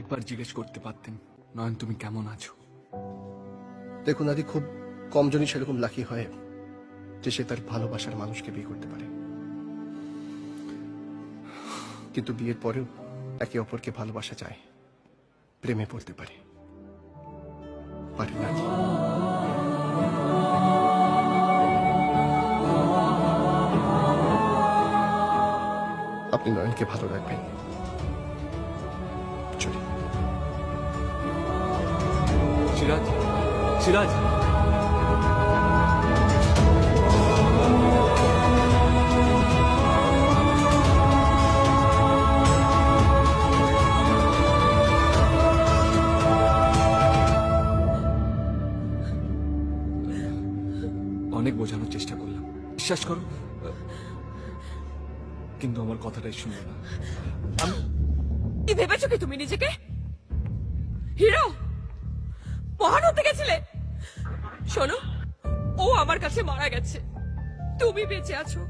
একবার জিজ্ঞেস করতে পারতেন, নয়ন তুমি কেমন আছো? দেখুন, আদি, খুব কমজনই সেরকম লাকি হয় যে সে তার ভালোবাসার মানুষকে বিয়ে করতে পারে। কিন্তু বিয়ের পরেও একে অপরকে ভালোবাসা যায় প্রেমে পড়তে পারে। পারে না। আপনি নয়নকে ভালো রাখবেন। সিরাজ সিরাজ। অনেক বোঝানোর চেষ্টা করলাম। বিশ্বাস করো, কিন্তু আমার কথাটাই শুনলো না। কি ভেবেছো কি তুমি নিজেকে? হিরো! মহান হতে গেছিলে? শোনো ও আমার কাছে মারা গেছে। তুমি বেঁচে আছো।